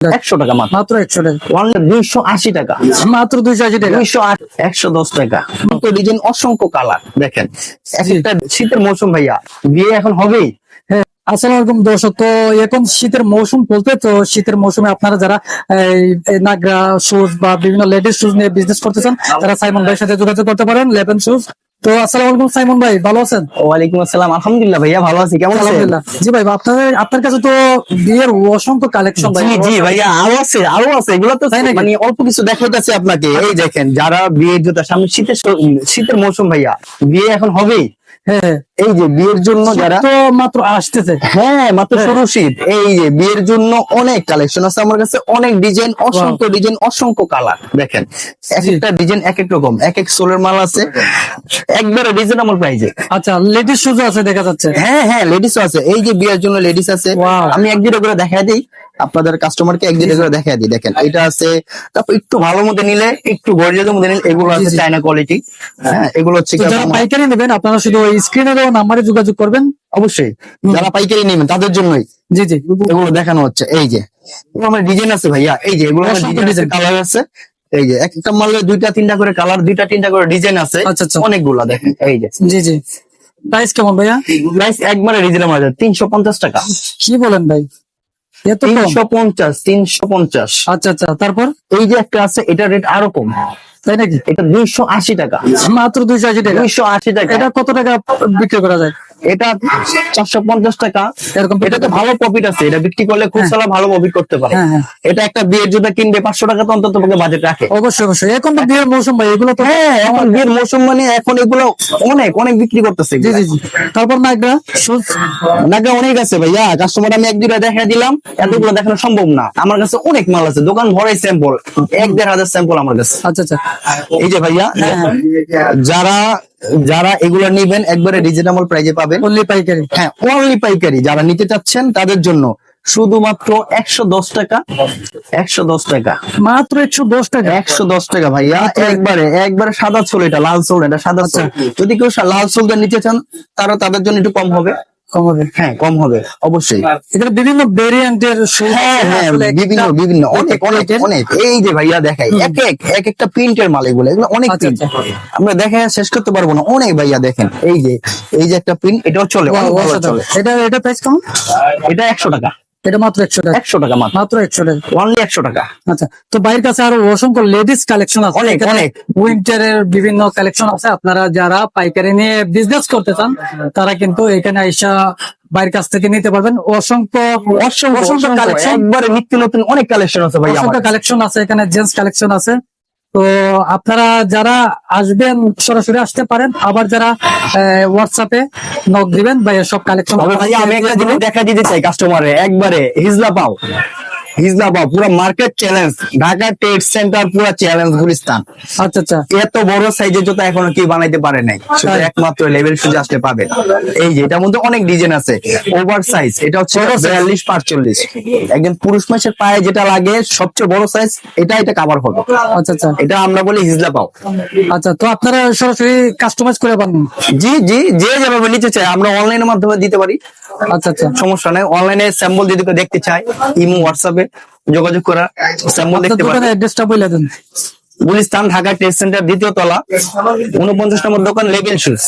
একশো টাকা মাত্র। একশো টাকা। দুইশো আশি টাকা। মাত্র দুইশো আশি টাকা। দুইশো একশো দশ টাকা। ডিজাইন অসংখ্য কালার দেখেন। একটা শীতের মৌসুম ভাইয়া বিয়ে এখন হবেই। হ্যাঁ আসসালামু আলাইকুম দর্শক তো এখন শীতের মৌসুম চলতে তো শীতের মৌসুমে আপনারা যারা নাগরা শুজ বা বিভিন্ন লেডিস শুজ নিয়ে বিজনেস করতেছেন তারা সাইমন ভাইয়ের সাথে যোগাযোগ করতে পারেন লেভেন শুজ তো আসসালামু আলাইকুম সাইমন ভাই ভালো আছেন? ওয়ালাইকুম আসসালাম আলহামদুলিল্লাহ ভাইয়া ভালো আছি কেমন আছেন? আলহামদুলিল্লাহ। জি ভাই আপনার আপনার কাছে তো বিয়ের অসংখ্য কালেকশন ভাই। জি ভাইয়া আরও আছে আরও আছে এগুলো তো মানে অল্প কিছু দেখাইতেছে আপনাকে এই দেখেন যারা বিয়ের জুতা সামনে শীতের শীতের মৌসুম ভাইয়া বিয়ে এখন হবেই। হ্যাঁ এই যে বিয়ের জন্য যারা তো মাত্র আসতেছে। হ্যাঁ মাত্র শুরু শীত। এই যে বিয়ের জন্য অনেক কালেকশন আছে আমার কাছে অনেক ডিজাইন অসংখ্য ডিজাইন অসংখ্য কালার দেখেন এক একটা ডিজাইন এক এক রকম এক এক সোলের মাল আছে। একবারে রিজনেবল প্রাইজে আচ্ছা লেডিস শুজ আছে দেখা যাচ্ছে। হ্যাঁ হ্যাঁ লেডিস আছে। এই যে বিয়ের জন্য লেডিস আছে আমি এক দুটো করে দেখা দিই। আপনাদের কাস্টমারকে এক দুটো করে দেখা দিই। দেখেন এটা আছে তারপর একটু ভালো মধ্যে নিলে একটু গর্জিয়াসের মধ্যে নিলে এগুলো আছে। চাইনা কোয়ালিটি হ্যাঁ এগুলো হচ্ছে যারা পাইকারি নেবেন আপনারা শুধু ওই স্ক্রিনে দেওয়া নাম্বারে যোগাযোগ করবেন অবশ্যই। যারা পাইকারি নেবেন তাদের জন্যই। জি জি। এগুলো দেখানো হচ্ছে এই যে। আমার ডিজাইন আছে ভাইয়া এই যে এগুলো ডিজাইন কালার আছে এই যে এক একটা মালে দুইটা তিনটা করে কালার দুইটা তিনটা করে ডিজাইন আছে। আচ্ছা, আচ্ছা। অনেকগুলা দেখেন এই যে। জি জি। প্রাইস কেমন ভাইয়া? প্রাইস একবারে রিজনেবল আছে তিনশো পঞ্চাশ টাকা। কি বলেন ভাই? তিনশো পঞ্চাশ। তিনশো পঞ্চাশ। আচ্ছা আচ্ছা তারপর? এই যে একটা আছে এটা রেট আরও কম। তাই নাকি? এটা দুইশো আশি টাকা। মাত্র দুইশো আশি টাকা? দুইশো আশি টাকা। এটা কত টাকা বিক্রি করা যায়? এটা চারশো পঞ্চাশ টাকা। এরকম এটা তো ভালো প্রফিট আছে। এটা বিক্রি করলে খুব খুচরা ভালো প্রফিট করতে পারে। হ্যাঁ, হ্যাঁ। এটা একটা বিয়ের জুতা কিনবে পাঁচশো টাকা তো অন্তত বাজেট রাখে। অবশ্যই অবশ্যই। এখন তো বিয়ের মৌসুম ভাই এগুলো তো হ্যাঁ এখন বিয়ের মৌসুম মানে এখন এগুলো অনেক অনেক বিক্রি করতেছে জি তারপর নাগরা? শুজ নাগা অনেক আছে ভাইয়া। কাস্টমার আমি এক দুটা দেখা দিলাম। এতগুলো দেখানো সম্ভব না। আমার কাছে অনেক মাল আছে। দোকান ভরে স্যাম্পল এক দেড় হাজার স্যাম্পল আমার কাছে। আচ্ছা আচ্ছা। এই যে ভাইয়া হ্যাঁ, যারা যারা এগুলো নিবেন একবারে রিজনেবল প্রাইজে পাবেন। অনলি পাইকারি? হ্যাঁ অনলি পাইকারি। যারা নিতে চাচ্ছেন তাদের জন্য শুধুমাত্র একশো দশ টাকা একশো দশ টাকা। মাত্র একশো দশ টাকা? একশো দশ টাকা ভাইয়া। একবারে একবারে সাদা চোল এটা লাল চোল এটা সাদা চোল। যদি কেউ লাল চোলটা নিতে চান তারা তাদের জন্য একটু কম হবে। কম হবে। হ্যাঁ কম হবে অবশ্যই। এখানে বিভিন্ন ভেরিয়েন্টের হ্যাঁ হ্যাঁ বিভিন্ন বিভিন্ন অনেক অনেক অনেক। এই যে ভাইয়া দেখাই এক এক এক একটা প্রিন্টের মাল এগুলো এগুলো অনেক আচ্ছা, প্রিন্ট আচ্ছা। আমরা দেখে শেষ করতে পারব না। অনেক ভাইয়া দেখেন এই যে এই যে একটা প্রিন্ট এটাও চলে অনেক ভালো চলে। এটা এটা প্রাইস কেমন? এটা একশো টাকা। এটা মাত্র একশো টাকা। একশো টাকা মাত্র। একশো টাকা। অনলি একশো টাকা। আচ্ছা তো বাইরের কাছে আরও অসংখ্য লেডিস কালেকশন আছে। অনেক, অনেক। উইন্টারের বিভিন্ন কালেকশন আছে। আপনারা যারা পাইকারি নিয়ে বিজনেস করতে চান তারা কিন্তু এখানে আইসা বাইরের কাছ থেকে নিতে পারবেন। অসংখ্য অসংখ্য অসংখ্য অসংখ্য কালেকশন একবারে নিত্য নতুন অনেক কালেকশন আছে ভাই অসংখ্য কালেকশন আছে এখানে জেন্টস কালেকশন আছে। তো আপনারা যারা আসবেন সরাসরি আসতে পারেন। আবার যারা হোয়াটসঅ্যাপে নক দিবেন বা সব কালেকশন ভাই আমি একটা জিনিস দেখা দিতে চাই কাস্টমারে একবারে হিজলা পাও। হিজলা পাও পুরো market challenge Dhaka trade center পুরো চ্যালেঞ্জ গুলিস্তান। আচ্ছা আচ্ছা। এত বড় সাইজের জুতা এখনও কেউ বানাইতে পারে নাই। শুধু একমাত্র লেভেল সুজে আসলে পাবে। এই যে এটার মধ্যে অনেক ডিজাইন আছে। ওভার সাইজ এটা হচ্ছে বিয়াল্লিশ পাঁচচল্লিশ একজন পুরুষ মাসের পায়ে যেটা লাগে সবচেয়ে বড় সাইজ এটা এটা কাভার হবে। আচ্ছা আচ্ছা। এটা আমরা বলি হিজলা পাও। আচ্ছা তো আপনারা সরাসরি কাস্টমাইজ করে পারেন জি জি যে যেভাবে নিতে চাই আমরা অনলাইনের মাধ্যমে দিতে পারি। আচ্ছা আচ্ছা। সমস্যা নাই। অনলাইনে স্যাম্পল যদি কেউ দেখতে চায় ইমো হোয়াটসঅ্যাপে যোগাযোগ করা স্যাম্পল আপনার দেখতে পারেন দোকানের অ্যাড্রেসটা বলে দেন। গুলিস্তান ঢাকা ট্রেড সেন্টার দ্বিতীয় তলা উনপঞ্চাশ নম্বর দোকান লেভেল শুজ